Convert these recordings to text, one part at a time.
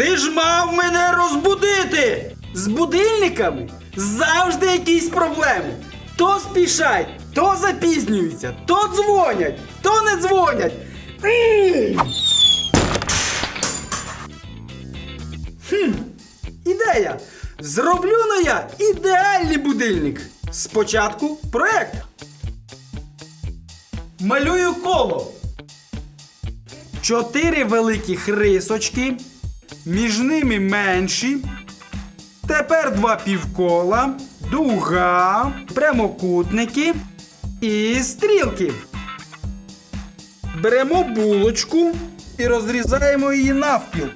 Ти ж мав мене розбудити! З будильниками завжди якісь проблеми. То спішать, то запізнюються, то дзвонять, то не дзвонять. Хм, ідея. Зроблю на я ідеальний будильник. Спочатку проект. Малюю коло. Чотири великих рисочки, між ними менші. Тепер два півкола, дуга, прямокутники і стрілки. Беремо булочку і розрізаємо її навпіл.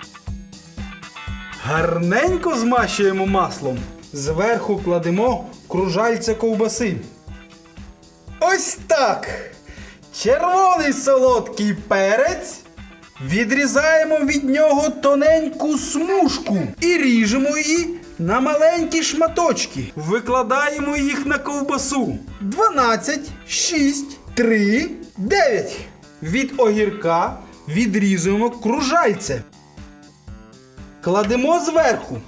Гарненько змащуємо маслом. Зверху кладемо кружальця ковбаси. Ось так. Червоний солодкий перець. Відрізаємо від нього тоненьку смужку і ріжемо її на маленькі шматочки. Викладаємо їх на ковбасу. 12, 6, 3, 9. Від огірка відрізуємо кружальце. Кладемо зверху.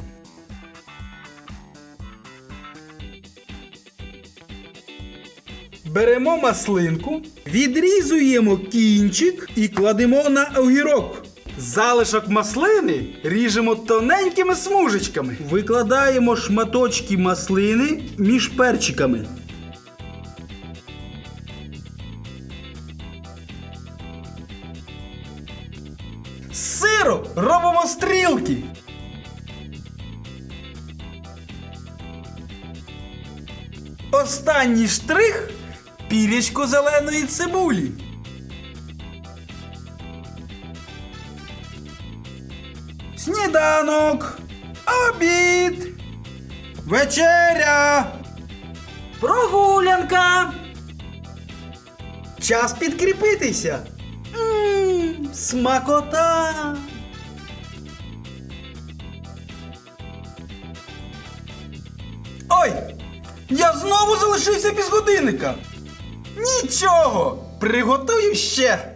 Беремо маслинку, відрізуємо кінчик і кладемо на огірок. Залишок маслини ріжемо тоненькими смужечками. Викладаємо шматочки маслини між перчиками. З сиру робимо стрілки. Останній штрих пірічко зеленої цибулі. Сніданок, обід, вечеря, прогулянка. Час підкріпитися. Мм, смакота. Ой! Я знову залишився без годинника. Нічого, приготую ще.